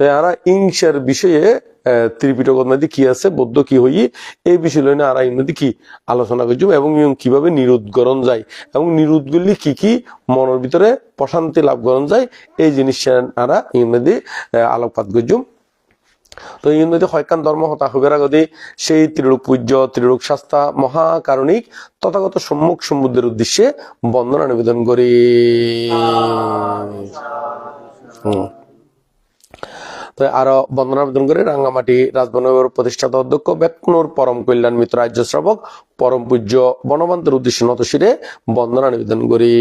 এরা ইংসের বিষয়ে ত্রিপিটক নদী কি আছে বৌদ্ধ কি হই এই বিষয় লইনে আর নদী কি আলোচনা করছি এবং কীভাবে নিরোধ করণ যায় এবং নিরোধ গুলি কি কি মনের ভিতরে প্রশান্তি লাভ করণ যায় এই জিনিস আরা ইংরেজি আলোকপাত করছুম তো এই নদী হয়কান ধর্ম হতা হবের আগদি সেই ত্রিরূপ পূজ্য ত্রিরূপ শাস্তা মহাকারণিক তথাগত সম্মুখ সমুদ্রের উদ্দেশ্যে বন্দনা নিবেদন করি। হুম। আরও বন্দনা আবেদন করে রাঙ্গামাটি রাজবনের প্রতিষ্ঠাতা অধ্যক্ষ বেকুনুর পরম কল্যাণ মিত্র রাজ্য শ্রাবক পরম পূজ্য বনবান্তের উদ্দেশ্যে নতশিরে বন্দনা নিবেদন করি।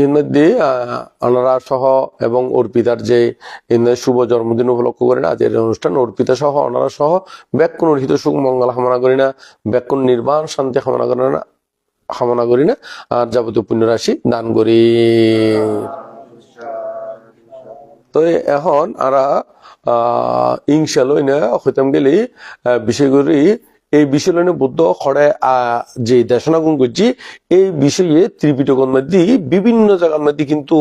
এর মধ্যে আনারা সহ এবং অর্পিতার যে শুভ জন্মদিন উপলক্ষ করেন আজকের অনুষ্ঠান অর্পিতা সহ, অনারা সহ ব্যাকুণ হিত সুখ মঙ্গল কামনা করি না ব্যাকুণ নির্বাণ শান্তি কামনা করি না। কামনা করি না। আর যাবতীয় পুণ্যরাশি, দান করি। তো এখন আরা ইংশাল হইতাম গেলি বিষয় করি এই বিষয় লইনে বুদ্ধ, খড়ে যে দেশনা গুণ করছি, এই বিষয়ে ত্রিপিটকের মধ্যে বিভিন্ন জায়গার মধ্যে কিন্তু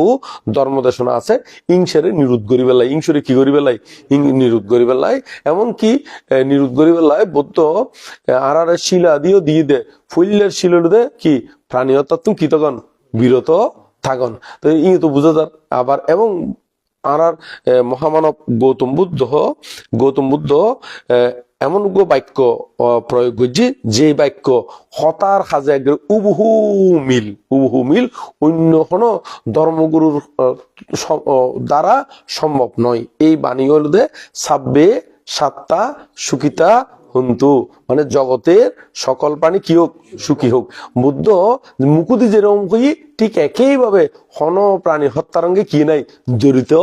ধর্ম দেশনা আছে। ইংসারে নিরোধ করি বেলায়, ইংসরে কি করি বেলায়? ইং নিরোধ করি বেলায়। এমনকি নিরোধ করি বেলায় বুদ্ধ আর আর শিলা দিয়েও দিয়ে দে ফুল্লের শিলা দে, কি? প্রাণী অর্থাৎ তুমি কি তখন বিরত থাকন। তো ই তো বুঝা যার আবার, এবং আর মহামানব গৌতম বুদ্ধ গৌতম বুদ্ধ এমন গো বাক্য প্রয়োগ করছি, যে বাক্য হতার একদম উবহু মিল উবহু মিল অন্য কোনো ধর্মগুরুর দ্বারা সম্ভব নয়। এই বাণী হল সাব্বে, সাত্তা, সুখিতা হন্তু মানে জগতের সকল প্রাণী কি হোক, সুখী হোক। বুদ্ধ মুকুদি যেরকম কি ঠিক একইভাবে হন প্রাণী হত্যারঙ্গে কি নাই, জড়িত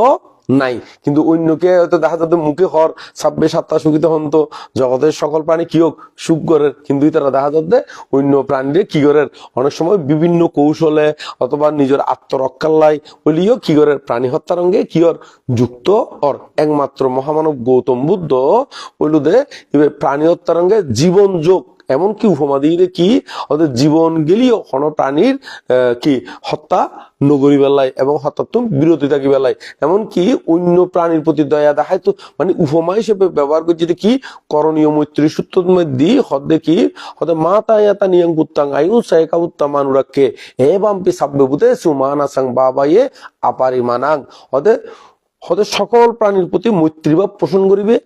নাই। কিন্তু অন্যকে হয়তো দেখা যাবে মুখে হর, ছাব্বিশ সাতটা সুখিত হন্ত জগতের সকল প্রাণী কি হোক, সুখ করের। কিন্তু তারা দেখা যাচ্ছে অন্য প্রাণীরে কি করের? অনেক সময় বিভিন্ন কৌশলে অথবা নিজের আত্মরক্ষার লাই বলিও কি করের? প্রাণী হত্যারঙ্গে কি ওর যুক্ত অর একমাত্র মহামানব গৌতম বুদ্ধ বলুদে প্রাণী হত্যারঙ্গে জীবন যোগ। এমনকি উপমা দিয়ে কি? ওদের জীবন গেলিও কোনো প্রাণীর কি? হত্যা নগরী বেলায় এবং হত্যাত্ম বিরতি থাকি বেলায়। এমনকি অন্য প্রাণীর প্রতি দয়া দেখায় তো মানে উপমা হিসেবে ব্যবহার করছে কি করণীয় মৈত্রী সূত্র মধ্যে হদে কি, হদে মাতা ইয়াতা নিয়ং পুত্তাং আয়ু সাইকা উত্তা মানুরাকে এ বাম্পি সাব্বে বুতে সুমানা সাং বাবায়ে আপারি মানাং। হদে হতে সকল প্রাণীর প্রতি মৈত্রীভাব পোষণ করিবে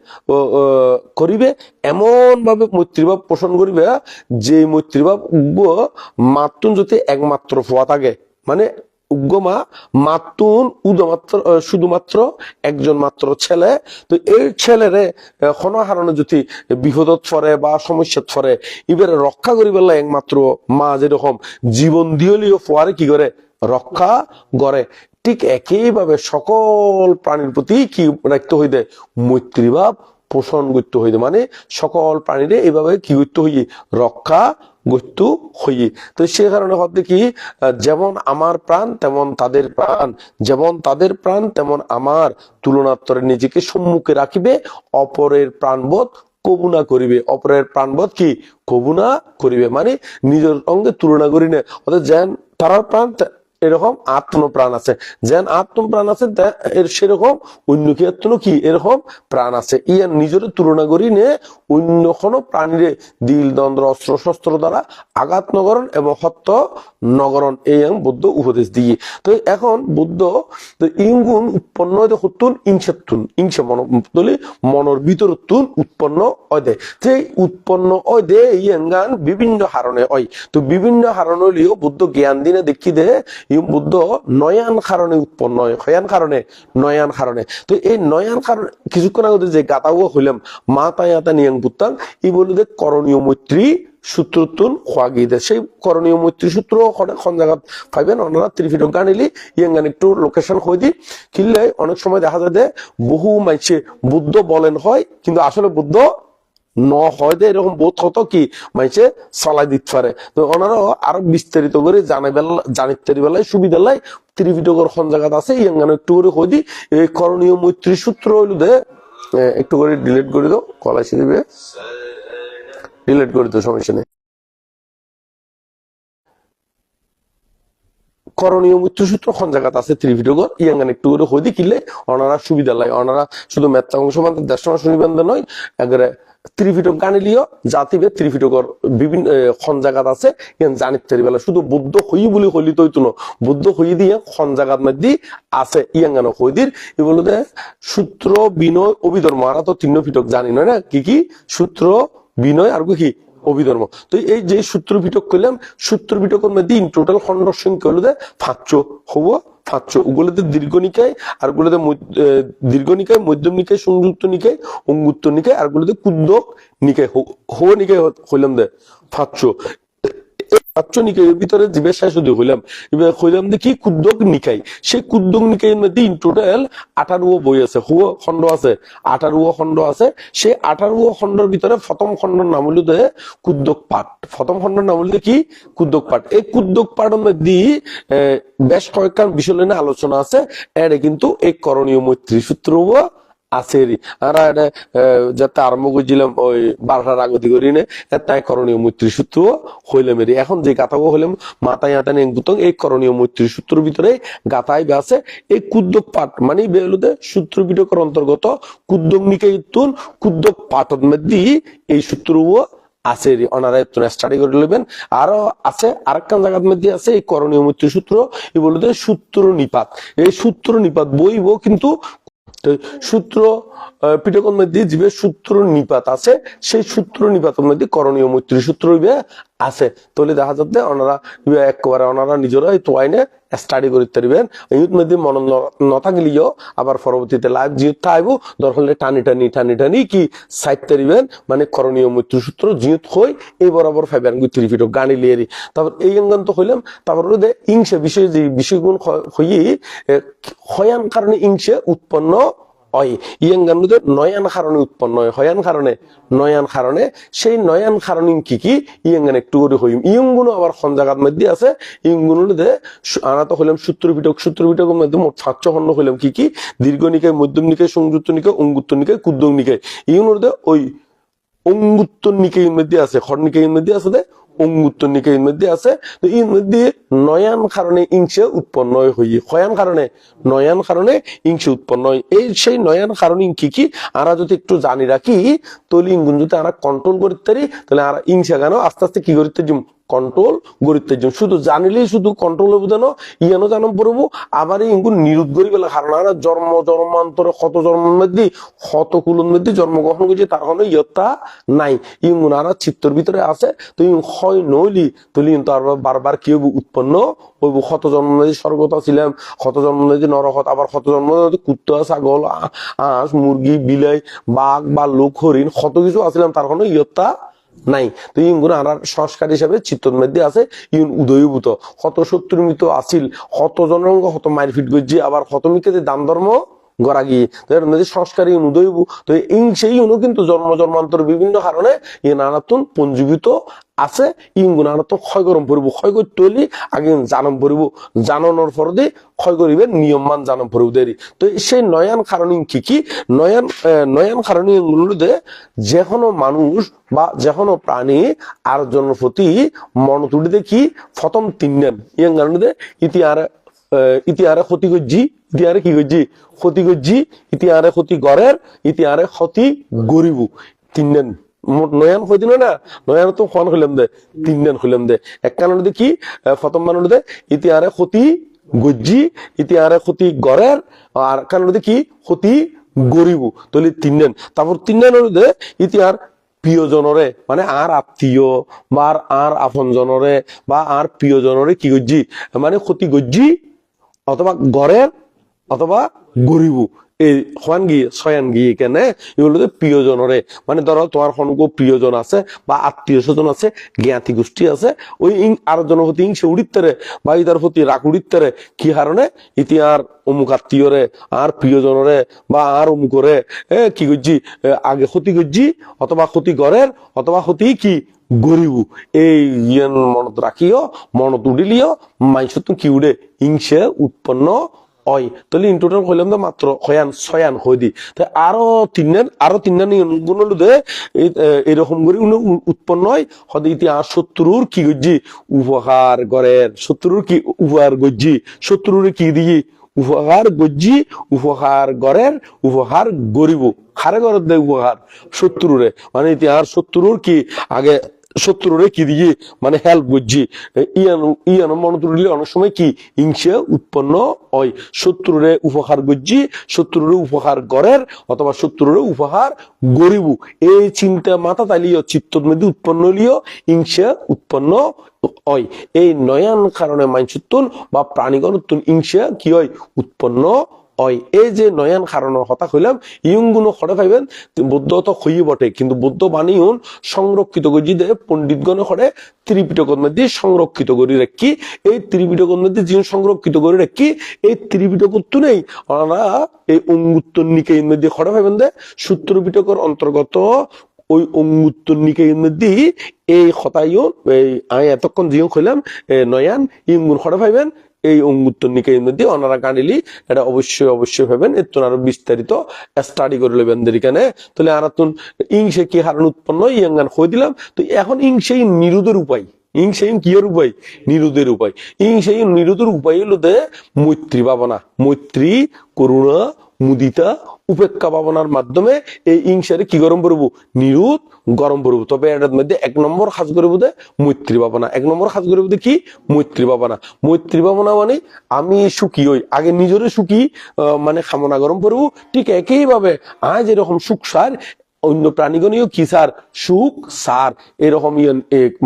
করিবে এমন ভাবে মৈত্রীভাব পোষণ করিবে যে মৈত্রীভাব মাতুন যদি একমাত্র ফোয়া থাকে। মানে উগ্রমা মাতুন উদমাত্র শুধুমাত্র একজন মাত্র ছেলে। তো এই ছেলেরে কোন হারণে যদি বিপদত ফরে বা সমস্যাত ফরে এবারে রক্ষা করিবার একমাত্র মা যেরকম জীবন দিয়লিও ফোয়ারে কি করে? রক্ষা করে ঠিক একইভাবে সকল প্রাণীর প্রতি কি রাখতে হইতে? মৈত্রীভাব পোষণ করতে হইতে মানে সকল প্রাণীরে এইভাবে কি করতে হইয়ে, রক্ষা করতে হইয়ে। তো সে কারণে হতে কি, যেমন আমার প্রাণ, তেমন তাদের প্রাণ। যেমন তাদের প্রাণ, তেমন আমার তুলনাত্তরে নিজেকে সম্মুখে রাখিবে, অপরের প্রাণবোধ কবুনা করিবে। অপরের প্রাণবোধ কি? কবুনা করিবে। মানে নিজের অঙ্গে তুলনা করি না। অর্থাৎ যেন তারার প্রাণ এরকম আত্মপ্রাণ আছে। যেন আত্মপ্রাণ আছে এর সেরকম অন্য কি আত্ম কি? এরকম প্রাণ আছে। ইয়ার নিজের তুলনা করি নে অন্য কোনো প্রাণীরে দিল দ্বন্দ্ব অস্ত্র, শস্ত্র দ্বারা আঘাত নগরণ এবং হত্য নগরণ, এই বুদ্ধ উপদেশ দিয়ে। তো এখন বুদ্ধ ইঙ্গুন উৎপন্ন হইতে হতুন ইংসাতুন ইংসা মন, বলি মনের ভিতর তুন, উৎপন্ন হয় দে। সেই উৎপন্ন হয় দে, ইয়াঙ্গান বিভিন্ন হারণে হয়। তো বিভিন্ন হারণ হইলেও বুদ্ধ জ্ঞান দিনে দেখি দে বুদ্ধ নয়ান কারণে উৎপন্ন হয় কারণে, নয়ান কারণে। তো এই নয়ান কারণ, কিছুক্ষণ আগে যে গাতাও হইলাম, মা তায়াতা নিয়াং পুত্তাং ই বলি দে করণীয় মৈত্রী সূত্রতুন খোয়াগি দে সেই করণীয় মৈত্রী সূত্র খন জায়গা পাইবেন ওনারা ত্রিফিটক গানিলি ইয়াঙ্গান একটু লোকেশন হয়ে দি কিনলে অনেক সময় দেখা যায় যে বহু মাইছে বুদ্ধ বলেন হয়, কিন্তু আসলে বুদ্ধ ন হয় এরকম বোধ হতো কি? চালাই দিতে পারে তো ওনারা আরও বিস্তারিত করে বেলা বেলায় সুবিধা লাই ত্রিপিটকর আছে ইয়াঙ্গান একটু করে দি। এই করণীয় মৈত্রী সূত্র হইল দে একটু করে ডিলিট করে দাও কলাইছি দিবে। ডিলিট করে দাও, সমস্যা নেই। করণীয় খন জায়গাত আছে ত্রিপিটকর ইয়াঙ্গান একটু করে কিনলে ওনারা সুবিধা লাগে ওনারা শুধু মেত্তা অংশ মানে দেশনা শুনিবেন নয়, একেবারে ত্রিপিটক গানিলিও জাতিবে ত্রিপিটকর বিভিন্ন খন জায়গাত আছে, ইয়ান জানিত বেলা শুধু বুদ্ধ হই বলি হইলি তো হইতো বুদ্ধ হই দিয়ে খন জায়গাত মধ্যে আছে ইয়াঙ্গান হইদির এ বলে দে সূত্র বিনয় অভিধর্ম আরা তো তিন্ন পিটক জানি নয় না? কি কি? সূত্র বিনয় আর কি? অভিধর্ম তো এই যে সূত্র পিটক করলাম সূত্র পিটকের মধ্যে ইন টোটাল খন্ড সংখ্যা হলো পাঁচ হব? পাঁচ ওগুলোতে দীর্ঘ নিকায় আর গুলোতে মধ্য- এ, দীর্ঘ নিকায় মধ্যম নিকায় সংযুক্ত নিকায় অঙ্গুত্ত নিকায় আর গুলোতে কুদ্দক নিকায় হো নিকায় হইলাম দে পাঁচ পাঁচ নিকায়ের ভিতরে জীবের শেষ হইলাম, এবার হইলাম যে কি কুদ্দক নিকাই? সেই নিকাইয়ের মধ্যে ইন টোটাল আঠারো বই আছে। হুয় খণ্ড আছে, আঠারো খণ্ড আছে। সেই আঠারো খণ্ডের ভিতরে প্রথম খণ্ডর নাম হলো যে কুদ্দক পাঠ। প্রথম খণ্ডের নাম হলো কি? কুদ্দক পাঠ। এই কুদ্দক পাঠের মধ্যে বেশ কয়েকখান বিষয় নিয়ে আলোচনা আছে। এর কিন্তু এই করণীয় মৈত্রী সূত্র আছে রে আর এটা যাতে আরম্ভ করছিলাম ওই বারোটার আগতি করি নে তাই করণীয় মৈত্রী সূত্র হইলাম এর এখন যে গাথাও হইলাম, মাথায় আটা নেগুতং এই করণীয় মৈত্রী সূত্রের ভিতরে গাথায় আছে এই কুদ্দক পাঠ মানে বেলুদে সূত্র বিটকের অন্তর্গত কুদ্দক নিকে ইতুন কুদ্দক পাঠত মধ্যে এই সূত্র আছে ওনারা স্টাডি করে নেবেন আরও আছে, আরেকখান জায়গার মধ্যে আছে, এই করণীয় মৈত্রী সূত্র, এই বলতে সূত্র নিপাত। এই সূত্র নিপাত বইব, কিন্তু তো সূত্র পিটকের মধ্যে যে সূত্র নিপাত আছে। সেই সূত্র নিপাতের মধ্যে করণীয় মৈত্রী সূত্র ইবে আছে। তাহলে দেখা যাচ্ছে ওনারা একেবারে ওনারা নিজেরা এই তোয়াইনে স্টাডি করতে পারবেন ইউথ মধ্যে মন নথা গেলিও আবার পরবর্তীতে লাইভ জিউত থাকব দরকার টানি টানি টানি টানি কি সাইড তারিবেন মানে করণীয় মৈত্রী সূত্র জিউত হই এই বরাবর ফাইবেন গুত্রি ফিটো গানি লিয়েরি তারপর এই অঙ্গন তো হইলাম, তারপর ওদের ইংসে বিষয় যে বিষয়গুণ হই হয়ান কারণে ইংসে উৎপন্ন হয়। ইয়ঙ্গানুদে নয়ান কারণে উৎপন্ন হয়। হয়ান কারণে নয়ান কারণে সেই নয়ান কি কি? একটু করে হইম ইয়ঙ্গুনো আবার খন মধ্যে আছে। ইয়ঙ্গুনোতে আনা তো হইলাম সূত্র পিটকের মধ্যে মোট হইলাম কি কি? দীর্ঘ নিকায়, মধ্যম নিকায়, সংযুক্ত নিকায়, অঙ্গুত্ত নিকায় কুদ্দম নিকায়। ইয়ঙ্গুনোতে ওই অঙ্গুত্ত নিকায়ের মধ্যে আছে খড় নিকায়ের মধ্যে আছে দে নিকে এর মধ্যে আছে। তো এর মধ্যে নয়ান কারণে ইংসে উৎপন্ন হই হয়ান কারণে, নয়ান কারণে ইংসে উৎপন্ন হয়। এই সেই নয়ান কারণে কি কি? আরা যদি একটু জানি রাখি তাহলে ইঙ্গুন যদি আরা কন্ট্রোল করতে পারি, তাহলে আমরা ইংসে কেন আস্তে আস্তে কি করতে কন্ট্রোল গরিতে যাম শুধু জানিলেই শুধু কন্ট্রোল হবে জানো, ইয়ানো জানাম পড়ব আবার ইঙ্গুন নিরোধ করি পেলে কারণ জন্ম জন্মান্তরে কত জন্মের মধ্যে কত কুলুর মধ্যে জন্মগ্রহণ করছে তার কোনো ইয়ত্তা নাই। ইঙ্গুন আর চিত্তর ভিতরে আছে, তো ইং হয় নইলি তুলি কিন্তু আর বারবার কি হইব, উৎপন্ন হইব। কত জন্ম মধ্যে স্বর্গতা ছিলাম কত জন্ম মধ্যে নরকত আবার কত জন্ম মধ্যে কুত্তা, ছাগল হাঁস মুরগি বিলাই, বাঘ বা লোক হরিণ কত কিছু আসিলাম তার কোনো ইয়ত্তা নাই। তো ইঙ্গুন আনার সংস্কার হিসাবে মধ্যে আছে ইউন উদয়ভূত। কত শত্রু মৃত আসিল। কত জনরঙ্গ কত মারপিট গজ্জি, আবার কত মিকে দান ধর্ম গড়া গিয়ে তো এর মধ্যে সংস্কার ইউন উদয়ভূ তো এই সেই ইউনও কিন্তু জন্ম জন্মান্তর বিভিন্ন কারণে ই নানাতন পঞ্জীবিত আছে। ইঙ্গুন আনাতন ক্ষয় গরম পড়ব ক্ষয় করতে হলে আগে জানম পড়ব জানানোর পর দিয়ে ক্ষয় করিবে নিয়মমান জানম পড়ব দেরি তো সেই নয়ান কারণ কি কি? নয়ান নয়ান কারণ দে যে কোনো মানুষ বা যে কোনো প্রাণী আর জনের মন তুলি দেখি প্রথম তিন নেন ইয়াং কারণে ইতিহারে আহ, ইতিহারে ক্ষতি করছি ইতিহারে কি করছি ক্ষতি করছি ইতিহারে ক্ষতি গড়ের ইতিহারে ক্ষতি গরিব। তিন মোট নয়ান হয়ে না? নয়ান তো ফোন হইলাম দে। তিন দিন হইলাম দে। এক কারণে আহ, প্রথম মানুষ দে ইতিহারে ক্ষতি গজ্জি ইতিহারে ক্ষতি গড়ের আর কারণে দেখি ক্ষতি গরিব। তলি তিন দিন তারপর তিন দিন দে ইতিহার প্রিয়জনরে মানে আর আত্মীয় বা আর- আর আপন জনরে বা আর প্রিয়জনরে কি গজ্জি? মানে ক্ষতি গজ্জি অথবা গড়ের অথবা গরিব এই হওয়ান গিয়ে, ছয়ান গিয়ে কেনে এগুলো প্রিয়জনরে মানে ধরো তোমার কোনো প্রিয়জন আছে বা আত্মীয় স্বজন আছে, জ্ঞাতি গোষ্ঠী আছে, ওই ইং আর জনের প্রতি ইংসে উড়িতে বা ইতার প্রতি রাগ উড়িতে কি কারণে ইতি আর অমুক আত্মীয়রে আর প্রিয়জনরে বা আর অমুকরে কি করছি আগে ক্ষতি করছি অথবা ক্ষতি গড়ের অথবা ক্ষতি কি? গরিব। এই ইয়েন মনত রাখিও, মনত উডিলিও মাইসত কি উড়ে? ইংসে উৎপন্ন অয় তাহলে ইন টোটাল হইলাম মাত্র হয়ান ছয়ান তো আরও তিনজন আরও তিনজন গুণ দে এরকম করে উৎপন্ন হয়। হদে ইতিহাস শত্রুর কি গজ্জি? উপহার গড়ের শত্রুর কি উপহার গজ্জি? শত্রুর কি দিয়ে উপহার গজ্জি, উপহার গড়ের উপহার গরিব। খারে গড়ের দে উপহার? শত্রুরে। মানে ইতিহাস শত্রুর কি? আগে শত্রুরে কি দিয়ে? মানে হেল্প করছি ইয়ান ইয়ান মনে তুলিলে অনেক সময় কি? হিংসা উৎপন্ন হয়। শত্রুরে উপহার করছি শত্রুরে উপহার গড়ের অথবা শত্রুরে উপহার গরিব এই চিন্তা মাথা তাইলিও চিত্তর মধ্যে উৎপন্ন হলিও হিংসা উৎপন্ন হয়। এই নয়ান কারণে মানসুত্তন বা প্রাণীগণ উত্তন হিংসা কি হয়? উৎপন্ন হয়। এই যে নয়ান কারণের কথা কইলাম ইয়ংগুলো খড়ে পাইবেন বুদ্ধ তো খইয়ে বটে কিন্তু বুদ্ধ বাণী হন সংরক্ষিত করি দে পণ্ডিতগণ খড়ে ত্রিপিটকের মধ্যে সংরক্ষিত করি রাখি এই ত্রিপিটকের মধ্যে যে সংরক্ষিত করে রাখি এই ত্রিপিটক তো নেই। ওনারা এই অঙ্গুত্তর নিকের মধ্যে খড়ে দে সূত্র পিটকের অন্তর্গত ওই অঙ্গুত্তর নিকের এই কথাইও এই আমি এতক্ষণ জিও কইলাম এ, নয়ান ইঙ্গুন খড়ে পাইবেন এই অঙ্গুত্তর নিকেন্দ্র দিয়ে ওনারা কানিলি এটা অবশ্যই অবশ্যই ভাবেন, এর তো আরও বিস্তারিত স্টাডি করে লেবেন এখানে তাহলে আর তুন ইংসে কি হারণ উৎপন্ন, ইয়াঙ্গান হয়ে দিলাম। তো এখন ইংসেই নিরোধের উপায়। উপায়? নিরোধের উপায়। ইংসে নিরোধের উপায় হলো মৈত্রী ভাবনা। মৈত্রী, করুণা মুদিতা উপেক্ষা ভাবনার মাধ্যমে এই ইংসারে কি গরম করব নিরুদ গরম করব তবে এটার মধ্যে এক নম্বর সাজ করব দে মৈত্রী ভাবনা। এক নম্বর সাজ করব দে কি? মৈত্রী ভাবনা। মৈত্রী ভাবনা মানে আমি সুখী হই, আগে নিজের সুখী মানে কামনা গরম করব ঠিক একইভাবে আজ এরকম সুখ সার অন্য প্রাণীগণীয় কি সার? সুখ, সার। এরকম ইয়ে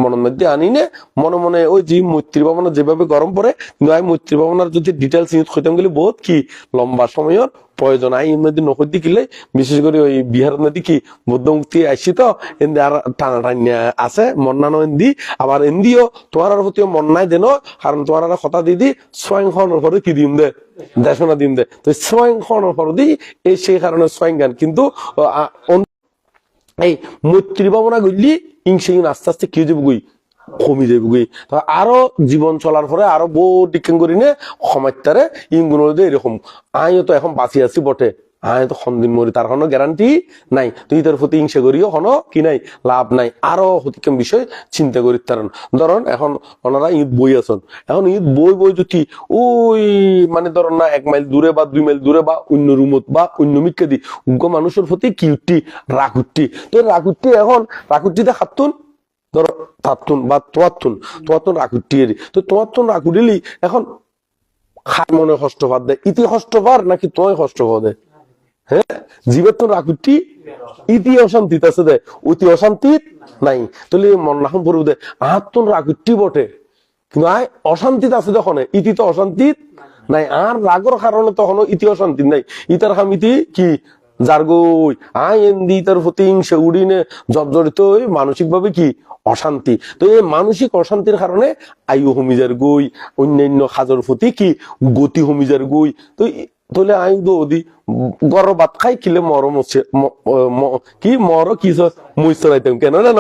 মনের মধ্যে আনি নে। মনে মনে ওই যে মৈত্রী ভাবনা যেভাবে গরম পড়ে কিন্তু মৈত্রী ভাবনার যদি ডিটেলস ইউজ করতাম গেলে বহুত কি লম্বা সময়ের প্রয়োজন। আই এর মধ্যে নকর দিলে বিশেষ করে ওই বিহারের মধ্যে কি বুদ্ধ মুক্তি আসছি তো, এন্দি আর টানা টানিয়া আছে মন্নানো এন্দি। আবার এন্দিও তোমার প্রতিও মন্নায় দেন, কারণ তোমার আর কথা দিদি স্বয়ং হওয়ার পরে কি দিম দে? দেশনা দিম দে। তো স্বয়ং হওয়ার পরে দি এই সেই কারণে স্বয়ং জ্ঞান কিন্তু এই মৈত্রী ভাবনা গলি ইংসে আস্তে আস্তে কি যাব গই কমি যাবে গই। আরও জীবন চলার পরে আরও বহু ডিকেন করি নে ইংগুন এরকম। আইও তো এখন বাঁচি আছি বটে। আয় তো সন্দিন মরি তার কোনো গ্যারান্টি নাই। তুই তোর প্রতি হিংসে করিও কোনো কি নাই, লাভ নাই। আরও হতিকম বিষয় চিন্তা করি তার ধরুন এখন ওনারা ঈদ বই আছেন। এখন ঈদ বই বই যদি ওই মানে ধরুন না, এক মাইল দূরে বা দুই মাইল দূরে বা অন্য রুমত বা অন্য মিক্কে দি উগ্র মানুষের প্রতি কি উঠি রাগ তো রাগ উঠি এখন রাগ উঠিতে খাতুন ধরো তাতুন বা তোয়াতুন রাগ উঠিয়ে তো তোয়াতুন রাগ উঠিলি এখন খার মনে কষ্ট পার দেয় ইতি কষ্ট নাকি তোমায় কষ্ট পাও দে? হ্যাঁ? জীবের তো ইতি আছে দে। অতি নাই। তাহলে পড়ব দে। আহার তো বটে। কিন্তু আয় আছে ইতি তো নাই। আর রাগর কারণে তখন ইতি অশান্তি নাই। ইতার কি? আয় এন্দি তার প্রতি হিংসে উড়িনে জর্জরিত মানসিক ভাবে কি? অশান্তি। তো এই মানসিক অশান্তির কারণে আয়ু হমিজার গই অন্যান্য খাজর প্রতি কি? গতি হমিজার গই তো তাহলে আই দি গরম ভাত খাই খেলে মরম হচ্ছে ম- ম- কি মর কি মই চড়াইতাম কেন? না